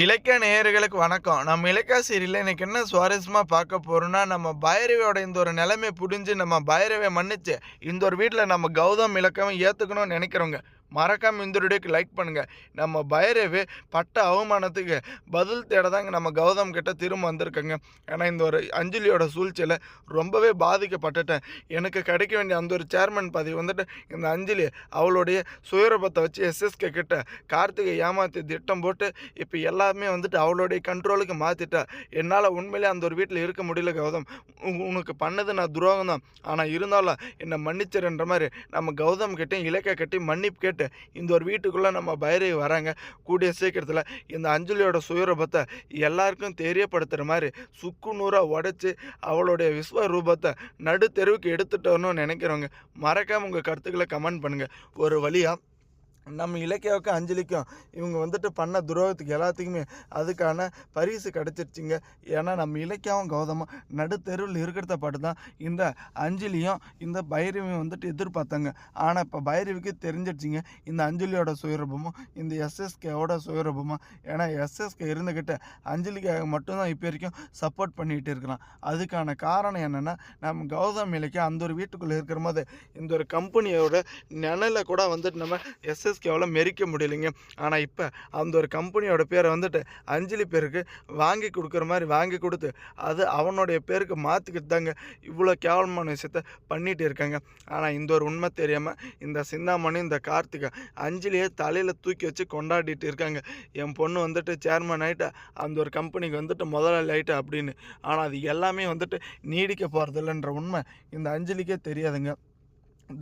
இலக்கிய நேயர்களுக்கு வணக்கம். நம்ம இலக்கிய சீரியலில் இன்னைக்கு என்ன சுவாரஸ்யமாக பார்க்க போகிறோம்னா நம்ம பைரவியோட இந்த ஒரு நிலைமை புரிஞ்சு நம்ம பைரவை மன்னிச்சு இந்த ஒரு வீட்டில் நம்ம கௌதம் இலக்கம் ஏற்றுக்கணும்னு நினைக்கிறவங்க மறக்காமல் இந்த வீடியோக்கு லைக் பண்ணுங்கள் நம்ம பைரவி பட்ட அவமானத்துக்கு பதில் தேட தாங்க நம்ம கௌதம் கிட்ட திரும்ப வந்திருக்கேங்க. ஏன்னா இந்த ஒரு அஞ்சலியோட சூழ்ச்சியில் ரொம்பவே பாதிக்கப்பட்டுட்டேன். எனக்கு கிடைக்க வேண்டிய அந்த ஒரு சேர்மன் பதவி வந்துட்டு இந்த அஞ்சலி அவளுடைய சுயரூபத்தை வச்சு எஸ்எஸ்கே கிட்ட கார்த்திகை ஏமாற்றி திட்டம் போட்டு இப்போ எல்லாமே வந்துட்டு அவளுடைய கண்ட்ரோலுக்கு மாற்றிட்டா என்னால் உண்மையிலே அந்த ஒரு வீட்டில் இருக்க முடியல கௌதம். உ- உனக்கு பண்ணது நான் துரோகம் தான் ஆனால் இருந்தாலும் என்னை மன்னிச்சிருன்ற மாதிரி நம்ம கௌதம் கிட்டேயும் இலக்கை கட்டி மன்னிப்பு கேட்டு இந்த ஒரு வீட்டுக்குள்ளே நம்ம பைரவி வராங்க. கூடிய சீக்கிரத்தில் இந்த அஞ்சலியோட சுயரூபத்தை எல்லாருக்கும் தெரியப்படுத்துகிற மாதிரி சுக்கு நூறாக உடச்சி அவளுடைய விஸ்வரூபத்தை நடு தெருவுக்கு எடுத்துட்டு வரணும்னு நினைக்கிறவங்க மறக்காமல் உங்கள் கருத்துக்களை கமெண்ட் பண்ணுங்கள் ஒரு வழியாக நம்ம இலக்கியாவுக்கும் அஞ்சலிக்கும் இவங்க வந்துட்டு பண்ண துரோகத்துக்கு எல்லாத்துக்குமே அதுக்கான பரிசு கிடச்சிருச்சிங்க. ஏன்னா நம்ம இலக்கியாவும் கௌதமும் நடுத்தெருவில் இருக்கிறத பாட்டு தான் இந்த அஞ்சலியும் இந்த பைரவியும் வந்துட்டு எதிர்பார்த்தாங்க. ஆனால் இப்போ பைரவிக்கு தெரிஞ்சிடுச்சிங்க இந்த அஞ்சலியோட சுயரூபமும் இந்த எஸ்எஸ்கேவோட சுயரூபமும். ஏன்னா எஸ்எஸ்கே இருந்துக்கிட்ட அஞ்சலிக்காக மட்டும்தான் இப்போ வரைக்கும் சப்போர்ட் பண்ணிகிட்டு இருக்கிறான் அதுக்கான காரணம் என்னென்னா நம்ம கௌதம் இலக்கியம் அந்த ஒரு வீட்டுக்குள்ளே இருக்கிற போது இந்த ஒரு கம்பெனியோட நிழலை கூட வந்துட்டு நம்ம எஸ்எஸ் எஸ்எஸ்கேவால் மெரிக்க முடியலைங்க. ஆனால் இப்போ அந்த ஒரு கம்பெனியோட பேரை வந்துட்டு அஞ்சலி பேருக்கு வாங்கி கொடுக்குற மாதிரி வாங்கி கொடுத்து அது அவனுடைய பேருக்கு மாற்றிக்கிட்டு தாங்க இவ்வளோ கேவலமான விஷயத்த பண்ணிகிட்டு இருக்காங்க. ஆனால் இந்த ஒரு உண்மை தெரியாமல் இந்த சிந்தாமணி இந்த கார்த்திகா அஞ்சலியை தலையில் தூக்கி வச்சு கொண்டாடிட்டு இருக்காங்க. என் பொண்ணு வந்துட்டு சேர்மன் ஆகிட்டா அந்த ஒரு கம்பெனிக்கு வந்துட்டு முதலாளி ஆகிட்டா அப்படின்னு. ஆனால் அது எல்லாமே வந்துட்டு நீடிக்க போகிறதில்லன்ற உண்மை இந்த அஞ்சலிக்கே தெரியாதுங்க.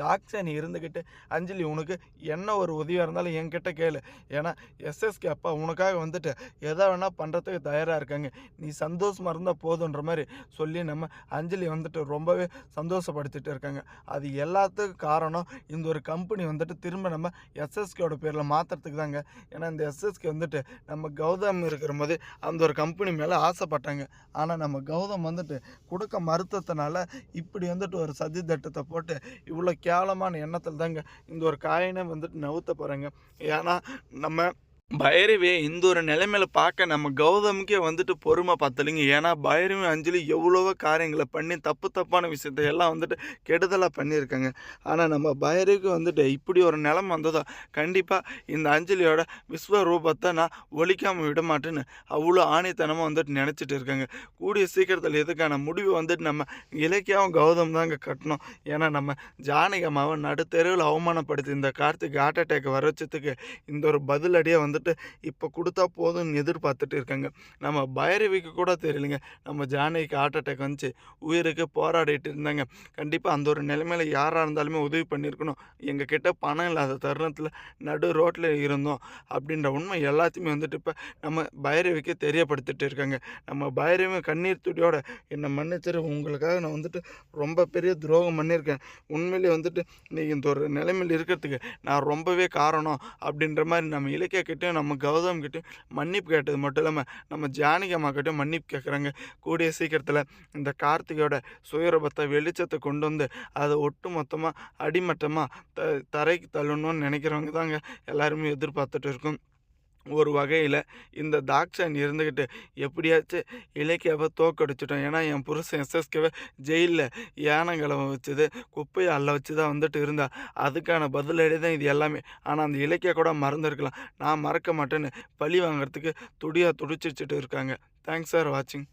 தாக்ஷானி இருந்துக்கிட்டு அஞ்சலி உனக்கு என்ன ஒரு உதவியாக இருந்தாலும் என்கிட்ட கேளு. ஏன்னா எஸ்எஸ்கே அப்பா உனக்காக வந்துட்டு எதை வேணால் பண்ணுறதுக்கு தயாராக இருக்காங்க. நீ சந்தோஷமாக இருந்தால் போதுன்ற மாதிரி சொல்லி நம்ம அஞ்சலி வந்துட்டு ரொம்பவே சந்தோஷப்படுத்திட்டு இருக்காங்க. அது எல்லாத்துக்கும் காரணம் இந்த ஒரு கம்பெனி வந்துட்டு திரும்ப நம்ம எஸ்எஸ்கேயோட பேரில் மாற்றுறதுக்கு தாங்க. ஏன்னா இந்த எஸ்எஸ்கே வந்துட்டு நம்ம கௌதம் இருக்கிற போது அந்த ஒரு கம்பெனி மேலே ஆசைப்பட்டாங்க. ஆனால் நம்ம கௌதம் வந்துட்டு கொடுக்க மறுத்ததுனால இப்படி வந்துட்டு ஒரு சதி திட்டத்தை போட்டு இவ்வளோ கேவலமான எண்ணத்தில் தாங்க இந்த ஒரு காயினை வந்துட்டு நவுத்த போகிறேங்க ஏன்னா நம்ம பைரவே இந்த ஒரு நிலைமையில பார்க்க நம்ம கௌதமுக்கே வந்துட்டு பொறுமை பத்தலைங்க. ஏன்னா பைரவி அஞ்சலி எவ்வளவோ காரியங்களை பண்ணி தப்பு தப்பான விஷயத்தை எல்லாம் வந்துட்டு கெடுதலாக பண்ணியிருக்காங்க. ஆனால் நம்ம பைரவிக்கு வந்துட்டு இப்படி ஒரு நிலைமை வந்ததோ கண்டிப்பாக இந்த அஞ்சலியோட விஸ்வரூபத்தை நான் ஒழிக்காமல் விட மாட்டேன்னு அவ்வளோ ஆணித்தனமாக வந்துட்டு நினச்சிட்டு இருக்காங்க. கூடிய சீக்கிரத்தில் இதுக்கான முடிவு வந்துட்டு நம்ம இலக்கியாவும் கௌதம் தாங்க கட்டணும். ஏன்னா நம்ம ஜானகி நடுத்தெருவில் அவமானப்படுத்தி இந்த கார்த்திக் ஹார்ட் அட்டாக் வர வச்சதுக்கு இந்த ஒரு பதிலடியாக வந்துட்டு இப்போ கொடுத்தா போதும்னு எதிர்பார்த்துட்டு இருக்காங்க. நம்ம பைரவிக்கு கூட தெரியலைங்க. நம்ம ஜானகிக்கு ஹார்ட் அட்டாக் வந்துச்சு. உயிருக்கு போராடிட்டு இருந்தாங்க. கண்டிப்பாக அந்த ஒரு நிலைமையில் யாராக இருந்தாலுமே உதவி பண்ணியிருக்கணும். எங்கள் கிட்ட பணம் இல்லாத தருணத்தில் நடு ரோட்டில் இருந்தோம் அப்படின்ற உண்மை எல்லாத்தையுமே வந்துட்டு இப்போ நம்ம பைரவிக்கு தெரியப்படுத்திட்டு இருக்காங்க. நம்ம பைரவி கண்ணீர் துடியோட என்னை மன்னிச்சிரு. உங்களுக்காக நான் வந்துட்டு ரொம்ப பெரிய துரோகம் பண்ணியிருக்கேன். உண்மையிலே வந்துட்டு இன்றைக்கி இந்த ஒரு நிலைமையில் இருக்கிறதுக்கு நான் ரொம்பவே காரணம் அப்படின்ற மாதிரி நம்ம இலக்கிய கிட்டேயும் நம்ம கௌதம் கிட்டேயும் மன்னிப்பு கேட்டது மட்டும் இல்லாமல் நம்ம ஜானகி அம்மா கிட்டேயும் மன்னிப்பு கேட்குறாங்க. கூடிய சீக்கிரத்தில் இந்த கார்த்திகோட சுயரூபத்தை வெளிச்சத்தை கொண்டு வந்து அதை ஒட்டு மொத்தமாக அடிமட்டமாக த தரைக்கு தள்ளணும்னு நினைக்கிறவங்க தாங்க எல்லாருமே எதிர்பார்த்துட்டு இருக்கும். ஒரு வகையில் இந்த தாக்ஷன் இருந்துக்கிட்டு எப்படியாச்சும் இலக்கியாவை தோக்கடிச்சிட்டோம். ஏன்னா என் புருஷன் எஸ்எஸ்கேவை ஜெயிலில் யானங்களை வச்சது குப்பையை அள்ள வச்சு தான் வந்துட்டு இருந்தா. அதுக்கான பதிலடி தான் இது எல்லாமே. ஆனால் அந்த இலக்கிய கூட மறந்துருக்கலாம். நான் மறக்க மாட்டேன்னு பழி வாங்குறதுக்கு துடியாக துடிச்சிட்டு இருக்காங்க. தேங்க்ஸ் ஃபார் வாட்சிங்